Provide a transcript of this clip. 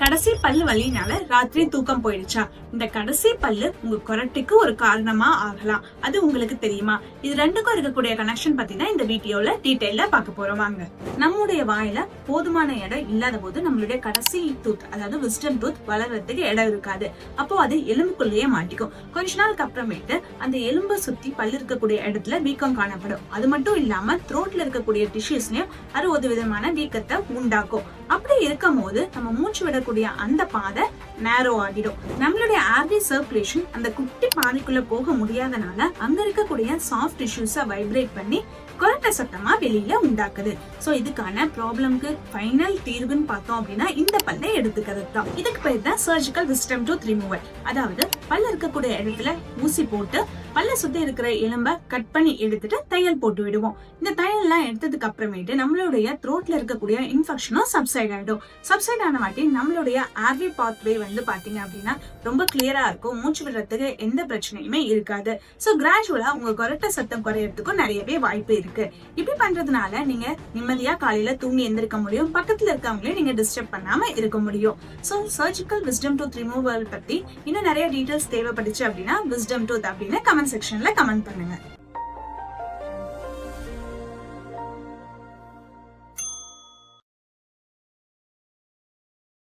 கடைசி பல்லு வலினால ராத்திரி தூக்கம் போயிடுச்சா? இந்த கடைசி பல்லு உங்க கொரட்டுக்கு ஒரு காரணமா ஆகலாம். அது உங்களுக்கு தெரியுமா? இது ரெண்டுக்கும் இருக்கக்கூடிய கனெக்ஷன் பத்தி தான் இந்த வீடியோல டீடைல்ல பார்க்க போறோம். வாங்க. நம்முடைய வாயில போதுமான இடம் இல்லாத போது நம்மளுடைய கடைசி டூத் அதாவது விஸ்டம் டூத் வளர்றதுக்கு இடம் இருக்காது. அப்போ அது எலும்புக்குள்ளேயே மாட்டிக்கும். கொஞ்ச நாளுக்கு அப்புறமேட்டு அந்த எலும்பை சுத்தி பல்லு இருக்கக்கூடிய இடத்துல வீக்கம் காணப்படும். அது மட்டும் இல்லாம த்ரோட்ல இருக்கக்கூடிய டிஷ்யூஸ்லயும் அது ஒரு விதமான வீக்கத்தை உண்டாக்கும். அப்படி இருக்கும் போது நம்ம மூச்சு விடக்கூடிய அந்த பாதை நேரோ ஆகிடும். நம்மளுடைய ஆர்வி சர்க்குலேஷன் அந்த குட்டி பாதைக்குள்ள போக முடியாதனால அங்க இருக்கக்கூடிய சாஃப்ட் டிஷ்யூஸை வைப்ரேட் பண்ணி குரட்ட சத்தமா வெளியில உண்டாக்குது. சோ இதுக்கான ப்ராப்ளம்க்கு ஃபைனல் தீர்வுன்னு பார்த்தோம் அப்படின்னா இந்த பல்லை எடுத்துக்கிறது தான் இதுக்கு பேர் தான் சர்ஜிக்கல் விஸ்டம் டூத் ரிமூவல் அதாவது பல்ல இருக்கக்கூடிய இடத்துல ஊசி போட்டு பல்ல சுத்தி இருக்கிற எலும்ப கட் பண்ணி எடுத்துட்டு தையல் போட்டு விடுவோம். இந்த தையல்லாம் எடுத்ததுக்கு அப்புறமேட்டு நம்மளுடைய த்ரோட்ல இருக்கக்கூடிய இன்ஃபெக்ஷனும் சப்சைட் ஆயிடும். சப்சைட் ஆன வாட்டி நம்மளுடைய ஆர்வி பாத்வே வந்து பாத்தீங்க அப்படின்னா ரொம்ப கிளியரா இருக்கும். மூச்சு விடுறதுக்கு எந்த பிரச்சனையுமே இருக்காது. சோ கிராஜுவலா உங்க கொரட்ட சத்தம் குறையறதுக்கும் நிறையவே வாய்ப்பு இருக்கு. இப்படி பண்றதுனால நீங்க நிம்மதியா காலையில தூங்கி எந்திருக்க முடியும். பக்கத்துல இருக்கவங்களே நீங்க டிஸ்டர்ப் பண்ணாம இருக்க முடியும். So surgical wisdom tooth removal பத்தி இன்னும் நிறைய டீடைல்ஸ் தேவைப்பட்டுச்சு அப்படின்னா விஸ்டம் டூத் அப்படின்னு கமெண்ட் செக்ஷன்ல கமெண்ட் பண்ணுங்க.